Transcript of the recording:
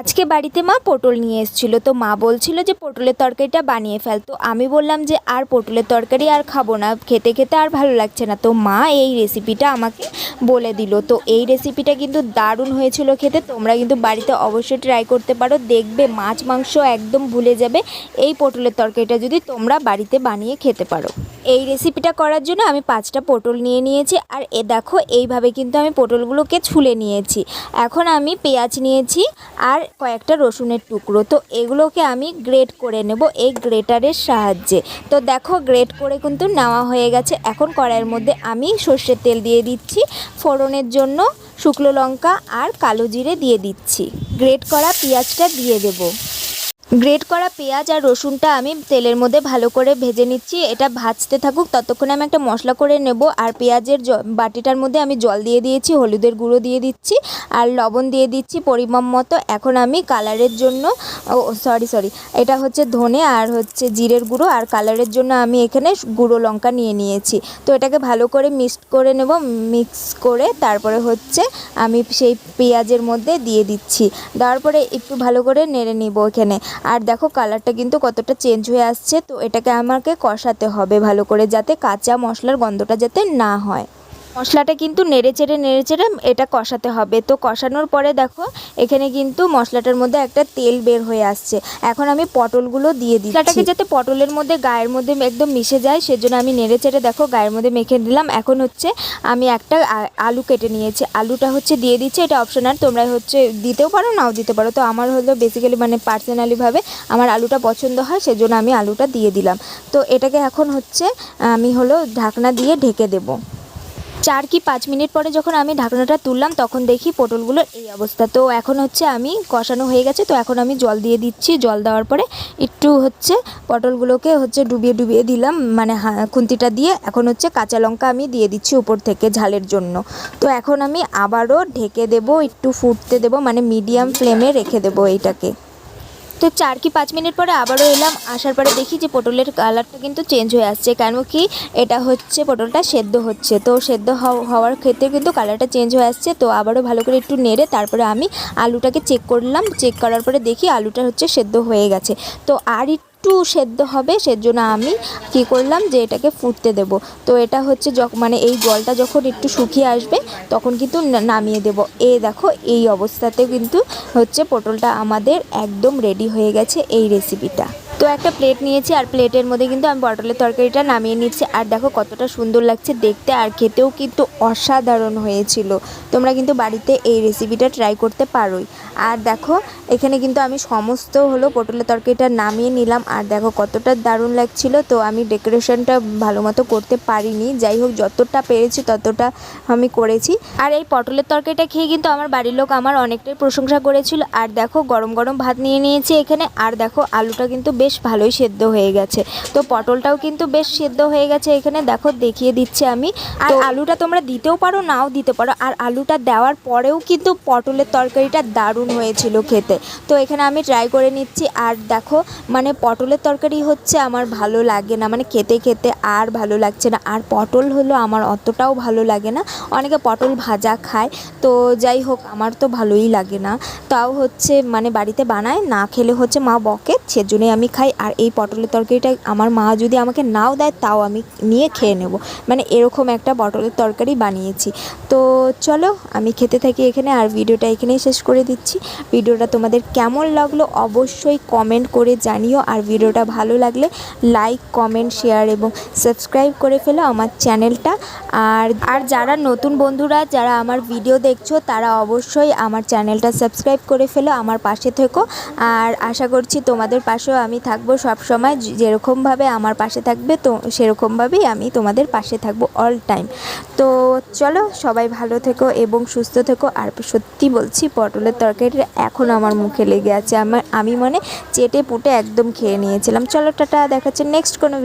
আজকে বাড়িতে মা পটল নিয়ে এসেছিল। তো মা বলছিল যে পটলের তরকারিটা বানিয়ে ফেল। তো আমি বললাম যে আর পটলের তরকারি আর খাব না, খেতে খেতে আর ভালো লাগছে না। তো মা এই রেসিপিটা আমাকে বলে দিল। তো এই রেসিপিটা কিন্তু দারুণ হয়েছিল খেতে। তোমরা কিন্তু বাড়িতে অবশ্যই ট্রাই করতে পারো। দেখবে মাছ, মাংস একদম ভুলে যাবে। এই পটলের তরকারিটা যদি তোমরা বাড়িতে বানিয়ে খেতে পারো। এই রেসিপিটা করার জন্য আমি পাঁচটা পটল নিয়ে নিয়েছি। আর এ দেখো, এইভাবে কিন্তু আমি পটলগুলোকে ছুলে নিয়েছি। এখন আমি পেঁয়াজ নিয়েছি আর কয়েকটা রসুনের টুকরো। তো এগুলোকে আমি গ্রেট করে নেব এই গ্রেটারের সাহায্যে। তো দেখো গ্রেট করে কিন্তু নেওয়া হয়ে গেছে। এখন কড়াইয়ের মধ্যে আমি সর্ষের তেল দিয়ে দিচ্ছি। ফোড়নের জন্য শুকনো লঙ্কা আর কালো জিরে দিয়ে দিচ্ছি। গ্রেট করা পেঁয়াজটা দিয়ে দেবো। গ্রেট করা পেঁয়াজ আর রসুনটা আমি তেলের মধ্যে ভালো করে ভেজে নিচ্ছি। এটা ভাজতে থাকুক, ততক্ষণে আমি একটা মশলা করে নেব আর পেঁয়াজের বাটিটার মধ্যে আমি জল দিয়ে দিয়েছি, হলুদের গুঁড়ো দিয়ে দিচ্ছি আর লবণ দিয়ে দিচ্ছি পরিমাণ মতো। এখন আমি কালারের জন্য, ও সরি সরি এটা হচ্ছে ধনে আর হচ্ছে জিরের গুঁড়ো আর কালারের জন্য আমি এখানে গুঁড়ো লঙ্কা নিয়ে নিয়েছি। তো এটাকে ভালো করে মিক্সড করে নেব, মিক্স করে তারপরে হচ্ছে আমি সেই পেঁয়াজের মধ্যে দিয়ে দিচ্ছি। দেওয়ার পরে একটু ভালো করে নেড়ে নিব এখানে। আর দেখো কালারটা কিন্তু কতটা চেঞ্জ হয়ে আসছে, তো এটাকে আমাকে কষাতে হবে ভালো করে যাতে কাঁচা মশলার গন্ধটা যাতে না হয়। মশলাটা কিন্তু নেড়ে চেড়ে নেড়ে চেড়ে এটা কষাতে হবে। তো কষানোর পরে দেখো এখানে কিন্তু মশলাটার মধ্যে একটা তেল বের হয়ে আসছে। এখন আমি পটলগুলো দিয়ে দিই মশলাটাকে যাতে পটলের মধ্যে গায়ের মধ্যে একদম মিশে যায় সেজন্য আমি নেড়ে চেড়ে দেখো গায়ের মধ্যে মেখে দিলাম এখন হচ্ছে আমি একটা আলু কেটে নিয়েছি। আলুটা হচ্ছে দিয়ে দিচ্ছি এটা অপশনাল তোমরা হচ্ছে দিতেও পারো নাও দিতে পারো। তো আমার হলো বেসিক্যালি মানে পার্সোনালিভাবে আমার আলুটা পছন্দ হয় সেজন্য আমি আলুটা দিয়ে দিলাম। তো এটাকে এখন হচ্ছে আমি হলো ঢাকনা দিয়ে ঢেকে দেবো। চার কি পাঁচ মিনিট পরে যখন আমি ঢাকনাটা তুললাম, তখন দেখি পটলগুলোর এই অবস্থা। তো এখন হচ্ছে আমি কষানো হয়ে গেছে, তো এখন আমি জল দিয়ে দিচ্ছি। জল দেওয়ার পরে একটু হচ্ছে পটলগুলোকে হচ্ছে ডুবিয়ে ডুবিয়ে দিলাম মানে খুন্তিটা দিয়ে। এখন হচ্ছে কাঁচা লঙ্কা আমি দিয়ে দিচ্ছি উপর থেকে ঝালের জন্য। তো এখন আমি আবারও ঢেকে দেবো, একটু ফুটতে দেবো মানে মিডিয়াম ফ্লেমে রেখে দেবো এইটাকে। তো চার কি পাঁচ মিনিট পরে আবারও এলাম। আসার পরে দেখি যে পটলের কালারটা কিন্তু চেঞ্জ হয়ে আসছে। কেন কি এটা হচ্ছে পটলটা সেদ্ধ হচ্ছে। তো সেদ্ধ হও- হওয়ার ক্ষেত্রে কিন্তু কালারটা চেঞ্জ হয়ে আসছে। তো আবারও ভালো করে একটু নেড়ে তারপরে আমি আলুটাকে চেক করলাম। চেক করার পরে দেখি আলুটা হচ্ছে সেদ্ধ হয়ে গেছে। তো আর একটু সেদ্ধ হবে, সেজন্য আমি কি করলাম যে এটাকে ফুটতে দেব। তো এটা হচ্ছে মানে এই জলটা যখন একটু শুকিয়ে আসবে, তখন কিন্তু নামিয়ে দেব। এ দেখো, এই অবস্থাতে কিন্তু হচ্ছে পটলটা আমাদের একদম রেডি হয়ে গেছে এই রেসিপিটা তো একটা প্লেট নিয়েছি আর প্লেটের মধ্যে কিন্তু আমি পটলের তরকারিটা নামিয়ে নিচ্ছি। আর দেখো কতটা সুন্দর লাগছে দেখতে আর খেতেও কিন্তু অসাধারণ হয়েছিল। তোমরা কিন্তু বাড়িতে এই রেসিপিটা ট্রাই করতে পারোই। আর দেখো, এখানে কিন্তু আমি সমস্ত হলো পটলের তরকারিটা নামিয়ে নিলাম। আর দেখো কতটা দারুণ লাগছিল। তো আমি ডেকোরেশনটা ভালো মতো করতে পারিনি। যাই হোক, যতটা পেরেছি ততটা আমি করেছি। আর এই পটলের তরকারিটা খেয়ে কিন্তু আমার বাড়ির লোক আমার অনেকটাই প্রশংসা করেছিল। আর দেখো গরম গরম ভাত নিয়ে নিয়েছি এখানে। আর দেখো আলুটা কিন্তু বেশ ভালোই সেদ্ধ হয়ে গেছে। তো পটলটাও কিন্তু বেশ সেদ্ধ হয়ে গেছে এখানে। দেখো দেখিয়ে দিচ্ছে আমি। আর আলুটা তোমরা দিতেও পারো নাও দিতে পারো। আর আলুটা দেওয়ার পরেও কিন্তু পটলের তরকারিটা দারুণ হয়েছিল খেতে। তো এখানে আমি ট্রাই করে নিচ্ছি। আর দেখো মানে পটলের তরকারি হচ্ছে আমার ভালো লাগে না মানে খেতে খেতে আর ভালো লাগছে না। আর পটল হলো আমার অতটাও ভালো লাগে না। অনেকে পটল ভাজা খায়, তো যাই হোক, আমার তো ভালোই লাগে না। তাও হচ্ছে মানে বাড়িতে বানায়, না খেলে হচ্ছে মা বকে, সেজন্যই আমি খাই। আর এই পটলের তরকারিটা আমার মা যদি আমাকে নাও দেয়, তাও আমি নিয়ে খেয়ে নেব। মানে এরকম একটা পটলের তরকারি বানিয়েছি। তো চলো, আমি খেতে থাকি এখানে, আর ভিডিওটা এখানেই শেষ করে দিচ্ছি। ভিডিওটা তোমাদের কেমন লাগল অবশ্যই কমেন্ট করে জানিও আর ভিডিওটা ভালো লাগলে লাইক কমেন্ট শেয়ার এবং সাবস্ক্রাইব করে ফেলো আমার চ্যানেলটা আর আর যারা নতুন বন্ধুরা, যারা আমার ভিডিও দেখছ, তারা অবশ্যই আমার চ্যানেলটা সাবস্ক্রাইব করে ফেলো আমার পাশে থেকো। আর আশা করছি তোমাদের পাশেও আমি থাকব সব সময় যেরকমভাবে আমার পাশে থাকবে, তো সেরকমভাবেই আমি তোমাদের পাশে থাকব অল টাইম তো চলো সবাই ভালো থেকো এবং সুস্থ থেকো। আর সত্যি বলছি, পটলের তরকারিটা এখন আমার মুখে লেগে আছে। আমার, আমি মানে চেটে পুটে একদম খেয়ে নিয়েছিলাম। চলো টাটা দেখাচ্ছে নেক্সট কোনো